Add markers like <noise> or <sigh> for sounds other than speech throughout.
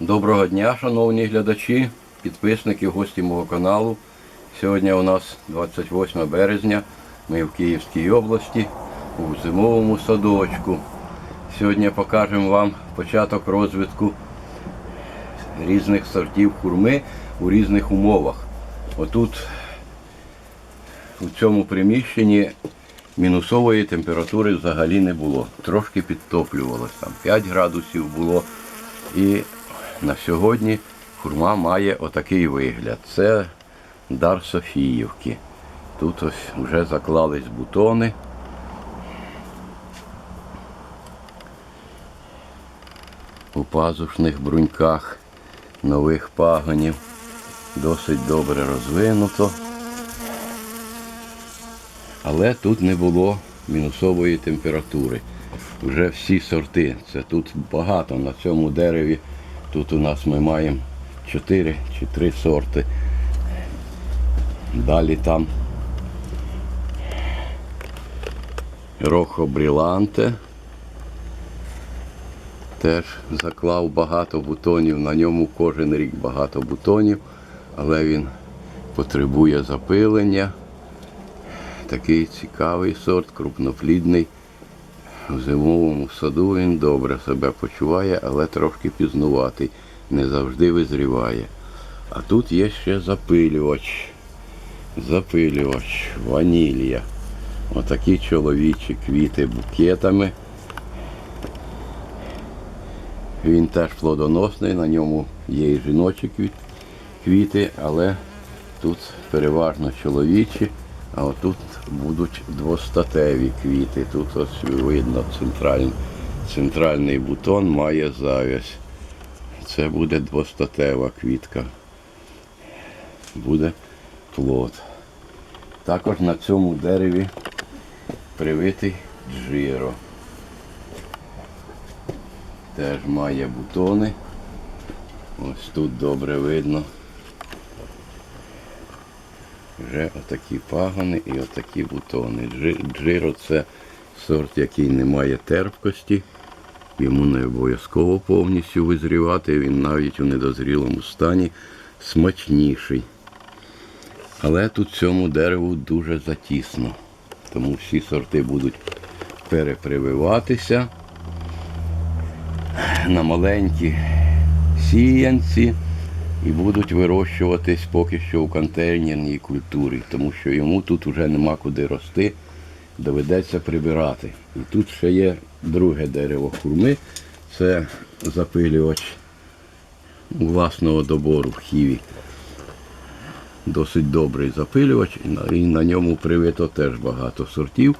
Доброго дня, шановні глядачі, підписники, гості мого каналу. Сьогодні у нас 28 березня. Ми в Київській області у зимовому садочку. Сьогодні покажемо вам початок розвитку різних сортів хурми у різних умовах. Отут у цьому приміщенні мінусової температури взагалі не було. Трошки підтоплювалося. Там 5 градусів було. І на сьогодні хурма має отакий вигляд. Це дар Софіївки. Тут ось вже заклались бутони. У пазушних бруньках нових пагонів. Досить добре розвинуто. Але тут не було мінусової температури. Вже всі сорти. Це тут багато на цьому дереві. Тут у нас ми маємо 4 чи 3 сорти. Далі там Рохо Бріланте. Теж заклав багато бутонів. На ньому кожен рік багато бутонів, але він потребує запилення. Такий цікавий сорт, крупноплідний. В зимовому саду він добре себе почуває, але трошки пізнуватий. Не завжди визріває. А тут є ще запилювач. Запилювач, ванілія. Отакі чоловічі квіти букетами. Він теж плодоносний, на ньому є і жіночі квіти, але тут переважно чоловічі, а отут будуть двостатеві квіти. Тут ось видно центральний, центральний бутон має завязь. Це буде двостатева квітка. Буде плод. Також на цьому дереві привитий джиро. Теж має бутони. Ось тут добре видно. Вже отакі пагони і отакі бутони. Джиро це сорт, який не має терпкості. Йому не обов'язково повністю визрівати, він навіть у недозрілому стані смачніший. Але тут цьому дереву дуже затісно. Тому всі сорти будуть перепрививатися на маленькі сіянці і будуть вирощуватись поки що у контейнерній культурі, тому що йому тут вже нема куди рости, доведеться прибирати. І тут ще є друге дерево хурми, це запилювач власного добору в хіві. Досить добрий запилювач, і на, ньому привито теж багато сортів.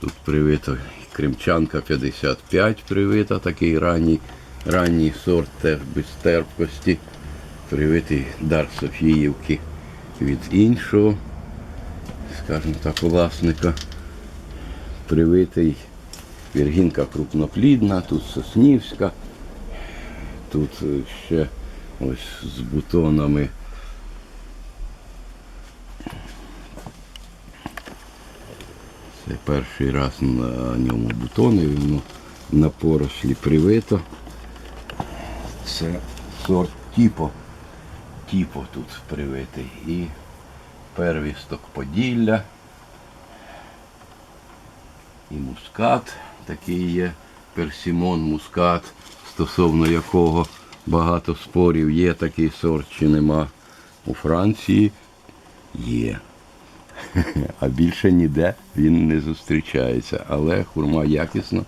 Тут привито Кримчанка 55 привита, такий ранній, ранній сорт теж без терпкості. Привитий дар Софіївки від іншого, скажімо так, власника. Привитий Віргінка крупноплідна, тут Соснівська, тут е, ще ось з бутонами. Це перший раз на ньому бутони, воно на порослі привито. Це сорт Тіпо. Тіпо тут привитий. І первісток Поділля. І мускат такий є. Персімон мускат, стосовно якого багато спорів є такий сорт чи нема. У Франції є. <laughs> А більше ніде він не зустрічається. Але хурма якісно,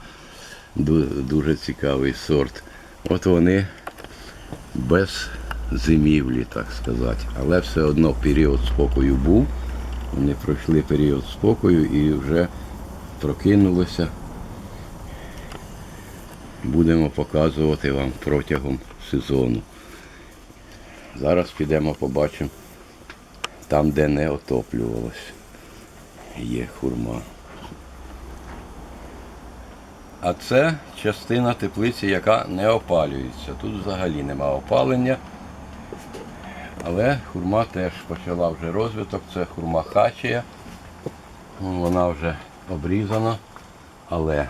дуже цікавий сорт. От вони без зимівлі, так сказати. Але все одно період спокою був. Вони пройшли період спокою і вже прокинулися. Будемо показувати вам протягом сезону. Зараз підемо побачимо там, де не отоплювалось. Є хурма. А це частина теплиці, яка не опалюється. Тут взагалі нема опалення. Але хурма теж почала вже розвиток. Це хурма хачія. Вона вже обрізана, але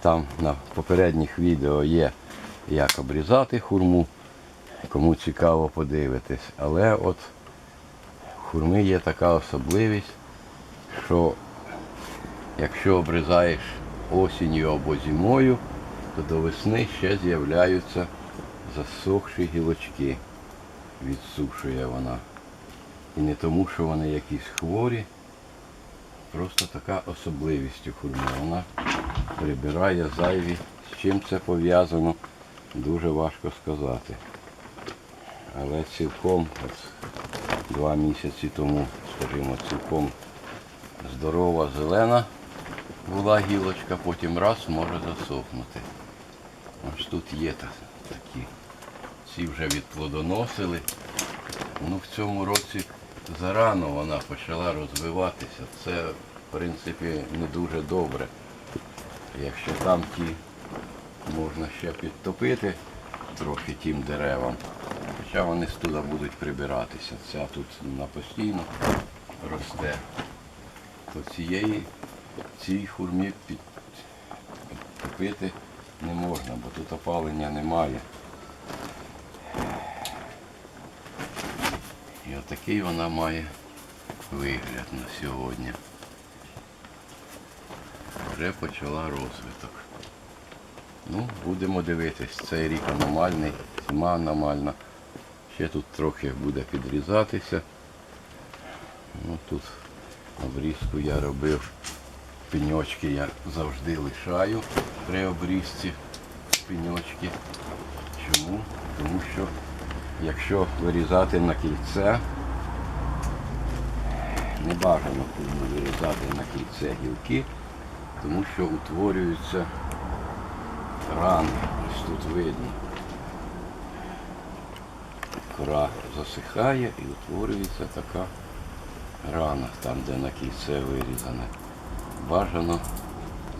там на попередніх відео є як обрізати хурму. Кому цікаво подивитись. Але от в хурми є така особливість, що якщо обрізаєш осінню або зимою, то до весни ще з'являються засохші гілочки. Відсушує вона. І не тому, що вони якісь хворі, просто така особливість у хурми. Вона прибирає зайві. З чим це пов'язано, дуже важко сказати. Але цілком от два місяці тому, скажімо, цілком здорова, зелена була гілочка, потім раз може засохнути. Ось тут є та- такі. Ці вже відплодоносили. Ну, в цьому році зарано вона почала розвиватися. Це, в принципі, не дуже добре. Якщо там ті можна ще підтопити трохи тим деревам, хоча вони з туди будуть прибиратися. Ця тут на постійно росте, то цієї, цій хурмі підтопити не можна, бо тут опалення немає. І отакий вона має вигляд на сьогодні. Вже почала розвиток. Ну, будемо дивитись. Цей рік аномальний, зима аномальна. Ще тут трохи буде підрізатися. Ну, тут обрізку я робив. Пеньочки я завжди лишаю при обрізці пеньочки. Чому? Тому що якщо вирізати на кільце, не бажано кому вирізати на кільце гілки, тому що утворюються рани. Ось тут видно. Кора засихає і утворюється така рана, там, де на кільце вирізане. Бажано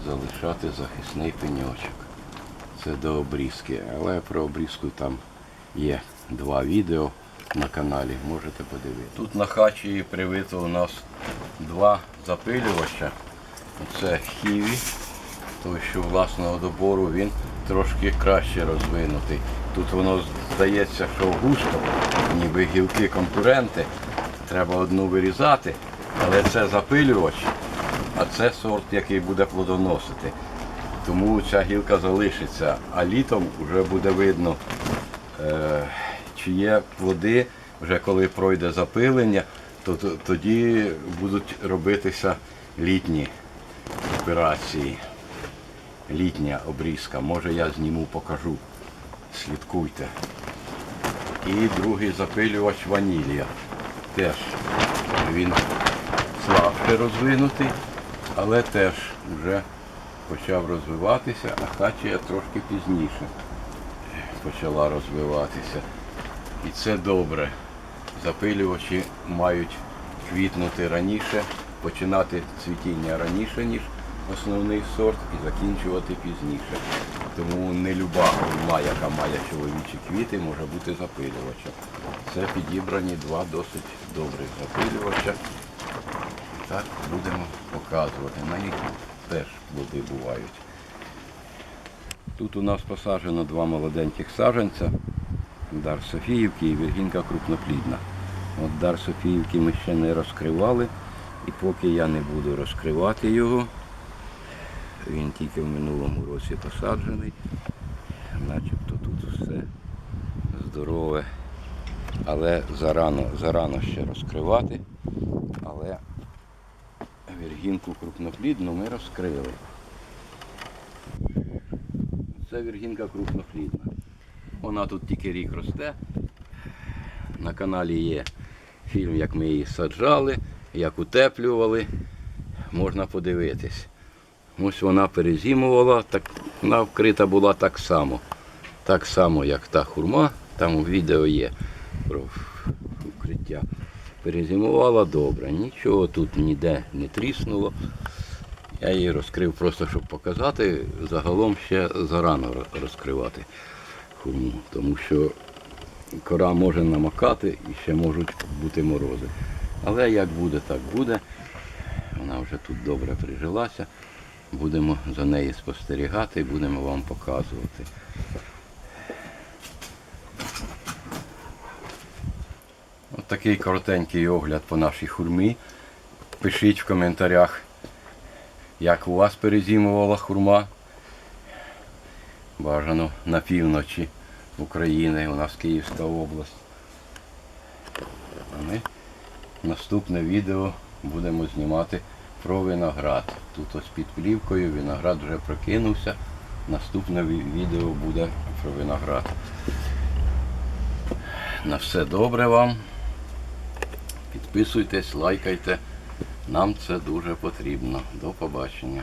залишати захисний пеньочок. Це до обрізки. Але про обрізку там є два відео на каналі, можете подивитися. Тут на хачі привито у нас два запилювача. Це хіві, той, що власного добору, він трошки краще розвинутий. Тут воно здається, що густо, ніби гілки конкуренти. Треба одну вирізати, але це запилювач, а це сорт, який буде плодоносити. Тому ця гілка залишиться, а літом вже буде видно, е, чи є плоди, вже коли пройде запилення, то тоді будуть робитися літні операції. Літня обрізка. Може я зніму, покажу. Слідкуйте. І другий запилювач ванілія. Теж він слабше розвинутий, але теж вже почав розвиватися, а хачія трошки пізніше почала розвиватися. І це добре. Запилювачі мають квітнути раніше, починати цвітіння раніше, ніж основний сорт, і закінчувати пізніше. Тому не люба хурма, яка має чоловічі квіти, може бути запилювачем. Це підібрані два досить добрих запилювача. Так будемо показувати. На них теж плоди бувають. Тут у нас посаджено два молоденьких саджанця. Дар Софіївки і Віргінка крупноплідна. От дар Софіївки ми ще не розкривали. І поки я не буду розкривати його, він тільки в минулому році посаджений. Начебто тут все здорове. Але зарано, зарано ще розкривати. Але віргінку крупноплідну ми розкрили. Це віргінка крупноплідна. Вона тут тільки рік росте. На каналі є фільм, як ми її саджали, як утеплювали. Можна подивитись. Ось вона перезимувала, так, вона вкрита була так само. Так само, як та хурма, там відео є про укриття. Перезимувала добре, нічого тут ніде не тріснуло. Я її розкрив просто, щоб показати. Загалом ще зарано розкривати корму, тому що кора може намокати і ще можуть бути морози. Але як буде, так буде. Вона вже тут добре прижилася. Будемо за неї спостерігати і будемо вам показувати. Ось такий коротенький огляд по нашій хурмі. Пишіть в коментарях, як у вас перезімувала хурма. Бажано на півночі України, у нас Київська область. А ми наступне відео будемо знімати про виноград. Тут ось під плівкою виноград вже прокинувся. Наступне відео буде про виноград. На все добре вам. Підписуйтесь, лайкайте. Нам це дуже потрібно. До побачення.